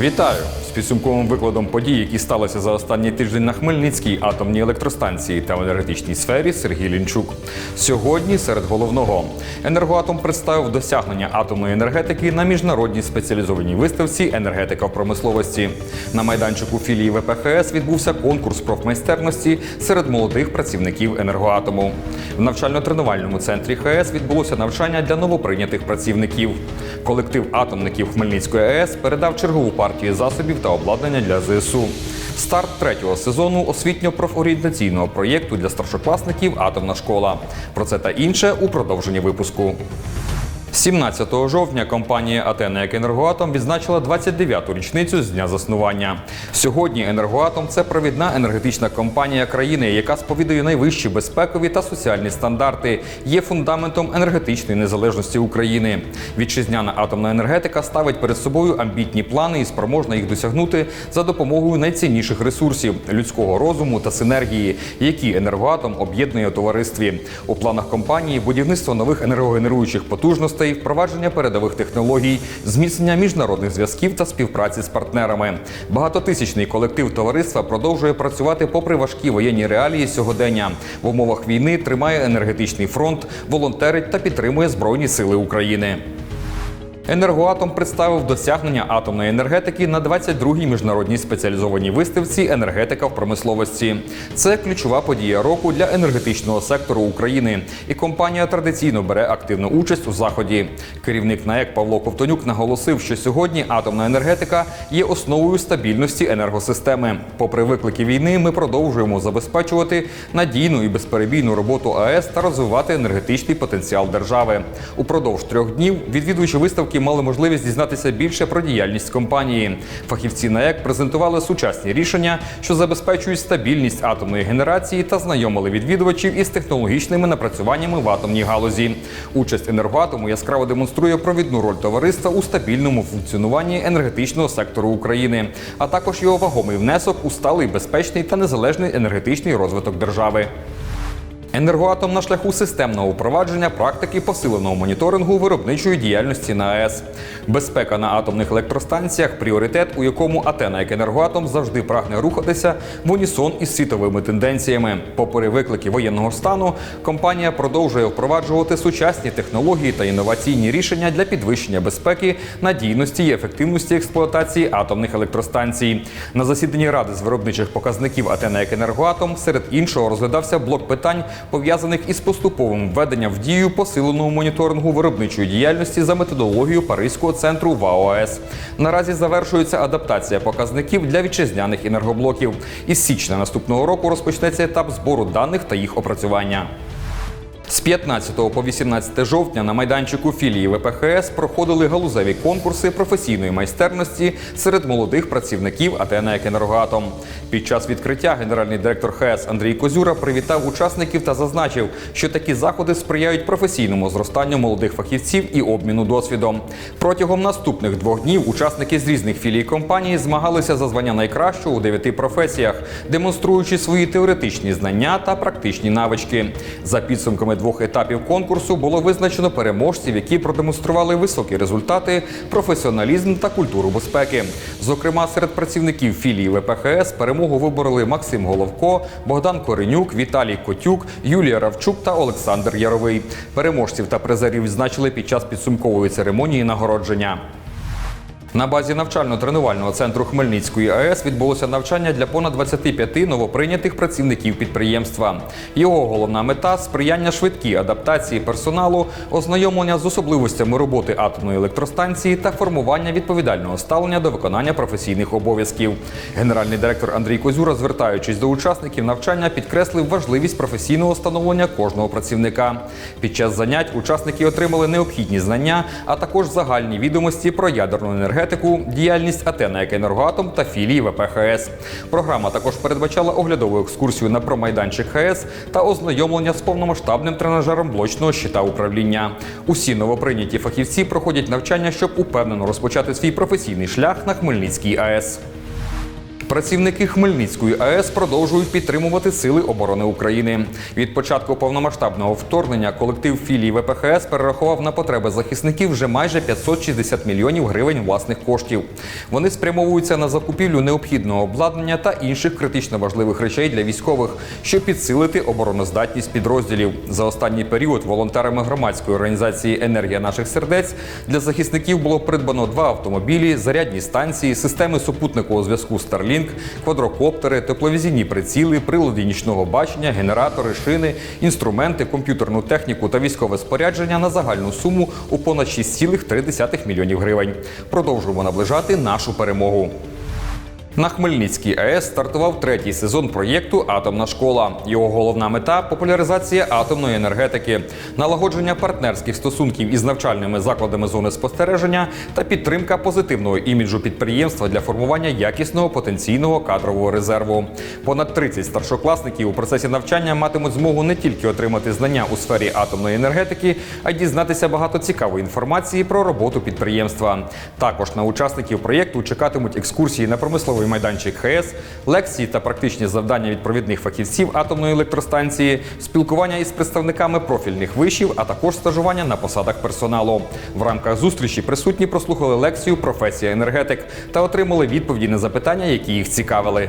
Вітаю з підсумковим викладом подій, які сталися за останній тиждень на Хмельницькій атомній електростанції та в енергетичній сфері Сергій Лінчук. Сьогодні серед головного енергоатом представив досягнення атомної енергетики на міжнародній спеціалізованій виставці енергетика в промисловості. На майданчику філії ВПХС відбувся конкурс профмайстерності серед молодих працівників енергоатому. В навчально-тренувальному центрі ХС відбулося навчання для новоприйнятих працівників. Колектив атомників Хмельницької АЕС передав чергову партію засобів та обладнання для ЗСУ. Старт третього сезону освітньо-профорієнтаційного проєкту для старшокласників Атомна школа. Про це та інше у продовженні випуску. 17 жовтня компанія Атена як енергоатом відзначила 29-ту річницю з дня заснування. Сьогодні енергоатом це провідна енергетична компанія країни, яка сповідує найвищі безпекові та соціальні стандарти, є фундаментом енергетичної незалежності України. Вітчизняна атомна енергетика ставить перед собою амбітні плани і спроможна їх досягнути за допомогою найцінніших ресурсів людського розуму та синергії, які енергоатом об'єднує у товаристві. У планах компанії будівництво нових енергогенеруючих потужностей, впровадження передових технологій, зміцнення міжнародних зв'язків та співпраці з партнерами. Багатотисячний колектив товариства продовжує працювати попри важкі воєнні реалії сьогодення. В умовах війни тримає енергетичний фронт, волонтерить та підтримує Збройні Сили України. Енергоатом представив досягнення атомної енергетики на 22-й міжнародній спеціалізованій виставці Енергетика в промисловості. Це ключова подія року для енергетичного сектору України, і компанія традиційно бере активну участь у заході. Керівник НАЕК Павло Ковтонюк наголосив, що сьогодні атомна енергетика є основою стабільності енергосистеми. Попри виклики війни, ми продовжуємо забезпечувати надійну і безперебійну роботу АЕС та розвивати енергетичний потенціал держави. Упродовж трьох днів відвідувачі виставки мали можливість дізнатися більше про діяльність компанії. Фахівці НАЕК презентували сучасні рішення, що забезпечують стабільність атомної генерації та знайомили відвідувачів із технологічними напрацюваннями в атомній галузі. Участь енергоатому яскраво демонструє провідну роль товариства у стабільному функціонуванні енергетичного сектору України, а також його вагомий внесок у сталий, безпечний та незалежний енергетичний розвиток держави. Енергоатом на шляху системного впровадження практики посиленого моніторингу виробничої діяльності на АЕС. Безпека на атомних електростанціях пріоритет, у якому Атена як енергоатом завжди прагне рухатися в унісон із світовими тенденціями. Попри виклики воєнного стану, компанія продовжує впроваджувати сучасні технології та інноваційні рішення для підвищення безпеки, надійності і ефективності експлуатації атомних електростанцій. На засіданні ради з виробничих показників Атена як енергоатом серед іншого розглядався блок питань пов'язаних із поступовим введенням в дію посиленого моніторингу виробничої діяльності за методологією Паризького центру ВАОС. Наразі завершується адаптація показників для вітчизняних енергоблоків. Із січня наступного року розпочнеться етап збору даних та їх опрацювання. З 15 по 18 жовтня на майданчику філії ВПХС проходили галузеві конкурси професійної майстерності серед молодих працівників АТН як енергоатом. Під час відкриття генеральний директор ХС Андрій Козюра привітав учасників та зазначив, що такі заходи сприяють професійному зростанню молодих фахівців і обміну досвідом. Протягом наступних двох днів учасники з різних філій компанії змагалися за звання найкращого у дев'яти професіях, демонструючи свої теоретичні знання та практичні навички. За підсумками двох етапів конкурсу було визначено переможців, які продемонстрували високі результати, професіоналізм та культуру безпеки. Зокрема, серед працівників філії ВПХС перемогу вибороли Максим Головко, Богдан Коренюк, Віталій Котюк, Юлія Равчук та Олександр Яровий. Переможців та призерів значили під час підсумкової церемонії нагородження. На базі навчально-тренувального центру Хмельницької АЕС відбулося навчання для понад 25 новоприйнятих працівників підприємства. Його головна мета сприяння швидкій адаптації персоналу, ознайомлення з особливостями роботи атомної електростанції та формування відповідального ставлення до виконання професійних обов'язків. Генеральний директор Андрій Козюра, звертаючись до учасників навчання, підкреслив важливість професійного становлення кожного працівника. Під час занять учасники отримали необхідні знання, а також загальні відомості про ядерну енергетику, діяльність Атена як енергоатом та філії ВПХС. Програма також передбачала оглядову екскурсію на промайданчик ХС та ознайомлення з повномасштабним тренажером блочного щита управління. Усі новоприйняті фахівці проходять навчання, щоб упевнено розпочати свій професійний шлях на Хмельницькій АЕС. Працівники Хмельницької АЕС продовжують підтримувати сили оборони України. Від початку повномасштабного вторгнення колектив філії ВПХС перерахував на потреби захисників вже майже 560 мільйонів гривень власних коштів. Вони спрямовуються на закупівлю необхідного обладнання та інших критично важливих речей для військових, щоб підсилити обороноздатність підрозділів. За останній період волонтерами громадської організації Енергія наших сердець для захисників було придбано два автомобілі, зарядні станції, системи супутникового зв'язку Starlink, квадрокоптери, тепловізійні приціли, прилади нічного бачення, генератори, шини, інструменти, комп'ютерну техніку та військове спорядження на загальну суму у понад 6,3 мільйонів гривень. Продовжуємо наближати нашу перемогу. На Хмельницькій АЕС стартував третій сезон проєкту Атомна школа. Його головна мета популяризація атомної енергетики, налагодження партнерських стосунків із навчальними закладами зони спостереження та підтримка позитивного іміджу підприємства для формування якісного потенційного кадрового резерву. Понад 30 старшокласників у процесі навчання матимуть змогу не тільки отримати знання у сфері атомної енергетики, а й дізнатися багато цікавої інформації про роботу підприємства. Також на учасників проєкту чекатимуть екскурсії на промисловий майданчик ХС, лекції та практичні завдання від провідних фахівців атомної електростанції, спілкування із представниками профільних вишів, а також стажування на посадах персоналу. В рамках зустрічі присутні прослухали лекцію Професія енергетик та отримали відповіді на запитання, які їх цікавили.